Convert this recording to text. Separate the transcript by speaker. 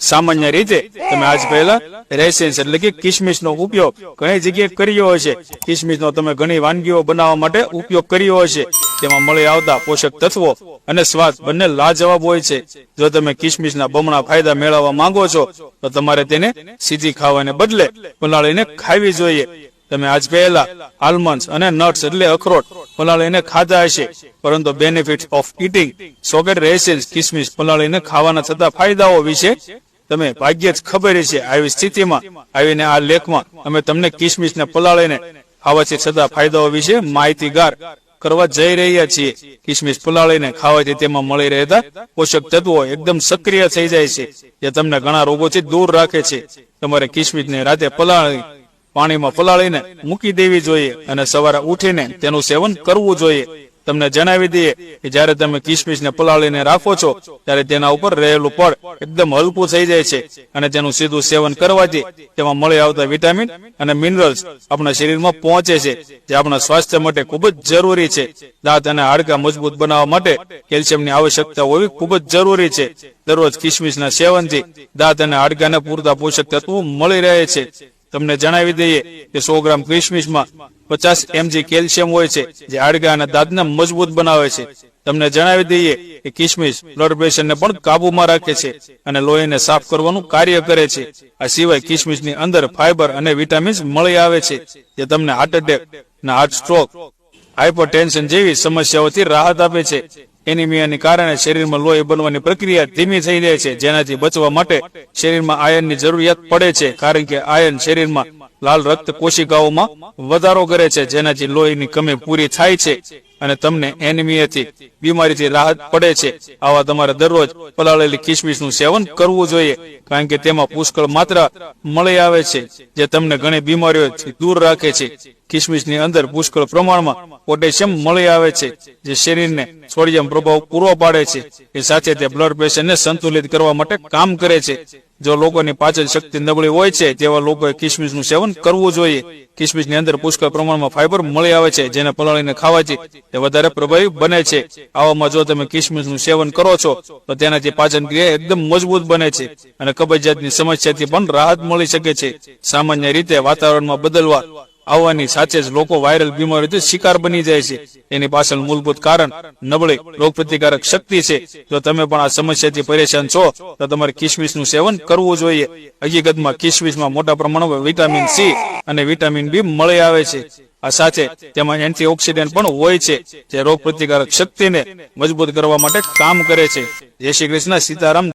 Speaker 1: સામાન્ય રીતે તમે આજ પહેલા રેસેન્સ એટલે કે કિશમિશનો ઉપયોગ ઘણી જગ્યાએ કર્યો હશે. કિશમિશનો તમે ઘણી વાનગીઓ બનાવવા માટે ઉપયોગ કર્યો હશે. તેમાં મળી આવતા પોષક તત્વો અને સ્વાદ બંને લાજવાબ હોય છે. જો તમે કિશમિશના બમણા ફાયદા મેળવવા માંગો છો, તો તમારે તેને સીધી ખાવાને બદલે પલાળીને ખાવી જોઈએ. તમે આજ પહેલા આલમંડ્સ અને નટ્સ એટલે અખરોટ પલાળીને ખાધા હશે. પરંતુ benefit of eating soaked raisins કિસમિસ પલાળીને ખાવાના થતા ફાયદાઓ વિશે તમે ભાગ્યે જ ખબર છે આવી સ્થિતિમાં, આવીને આ લેખમાં અમે તમને કિસમિસને પલાળીને ખાવાથી થતા ફાયદાઓ વિશે માહિતીગાર કરવા જઈ રહ્યા છીએ. કિસમિસ પલાળીને ખાવાથી તેમાં મળી રહેતા પોષક તત્વો એકદમ સક્રિય થઈ જાય છે. જે તમને ઘણા રોગોથી દૂર રાખે છે. તમારે કિસમિસને રાતે પલાળી પાણીમાં પલાળીને મૂકી દેવી જોઈએ અને સવારે ઉઠીને તેનું સેવન કરવું જોઈએ. તમને જણાવી દઈએ કે જ્યારે તમે કિસમિસને પલાળીને રાખો છો, ત્યારે તેના ઉપર રહેલું પડ એકદમ હલકું થઈ જાય છે અને તેનું સીધું સેવન કરવાથી તેમાં મળી આવતા વિટામિન અને મિનરલ્સ આપણા શરીરમાં પહોંચે છે, જે આપણા સ્વાસ્થ્ય માટે ખૂબ જ જરૂરી છે. દાંત અને હાડકા મજબૂત બનાવવા માટે કેલ્શિયમની આવશ્યકતા હોવી ખૂબ જ જરૂરી છે. દરરોજ કિસમિસના સેવનથી દાંત અને હાડકાને પૂરતા પોષક તત્વો મળી રહે છે. તમને જણાવી દઈએ કે સો ગ્રામ કિશમિશમાં પચાસ એમજી કેલ્શિયમ હોય છે, જે હાડકા અને દાંતને મજબૂત બનાવે છે. તમને જણાવી દઈએ કે કિશમિશ બ્લડ પ્રેશરને પણ કાબુમાં રાખે છે અને લોહીને સાફ કરવાનું કાર્ય કરે છે. આ સિવાય કિશમિશની અંદર ફાઈબર અને વિટામિન્સ મળી આવે છે, જે તમને હાર્ટ એટેક અને હાર્ટ સ્ટ્રોક હાઇપરટેન્શન જેવી સમસ્યાઓથી રાહત આપે છે. એનિમિયાને કારણે શરીરમાં લોહી બનવાની પ્રક્રિયા ધીમી થઈ જાય છે, જેનાથી બચવા માટે શરીરમાં આયનની જરૂરિયાત પડે છે, કારણ કે આયન શરીરમાં લાલ રક્ત કોશિકાઓમાં વધારો કરે છે, જેનાથી લોહીની કમી પૂરી થાય છે. અને તમને એનિમિયાથી બીમારીથી રાહત પડે છે. આવા તમારે દરરોજ પલાળેલી કિશમિશનું સેવન કરવું જોઈએ, કારણ કે તેમાં પુષ્કળ માત્રા મળી આવે છે, જે તમને ઘણી બીમારીઓથી દૂર રાખે છે. કિશમિશની અંદર પુષ્કળ પ્રમાણમાં પોટેશિયમ મળી આવે છે, જે શરીરને સોડિયમ પ્રભાવ પૂરો પાડે છે. એ સાથે તે બ્લડ પ્રેશરને સંતુલિત કરવા માટે કામ કરે છે. જો લોકોની પાચન શક્તિ નબળી હોય છે, તેવા લોકોએ કિશમિશનું સેવન કરવું જોઈએ. કિશમિશની અંદર પુષ્કળ પ્રમાણમાં ફાઈબર મળી આવે છે, જેને પલાળીને ખાવાથી તે વધારે પ્રભાવી બને છે. આવામાં જો તમે કિશમિશનું સેવન કરો છો, તો તેનાથી પાચન ક્રિયા એકદમ મજબૂત બને છે અને કબજિયાતની સમસ્યાથી પણ રાહત મળી શકે છે. સામાન્ય રીતે વાતાવરણમાં બદલવા આવવાની સાથે જ લોકો વાયરલ બીમારીથી શિકાર બની જાય છે. એની પાછળ મૂળભૂત કારણ નબળી રોગપ્રતિકારક શક્તિ છે. જો તમે પણ આ સમસ્યાથી પરેશાન છો, તો તમારે કિશમિશનું સેવન કરવું જોઈએ. હકીકતમાં કિશમિશમાં મોટા પ્રમાણમાં વિટામિન સી અને વિટામિન બી મળી આવે છે. આ સાથે તેમાં એન્ટીઓક્સિડન્ટ પણ હોય છે, જે રોગ પ્રતિકારક શક્તિને મજબૂત કરવા માટે કામ કરે છે. જય શ્રી કૃષ્ણ, સીતારામ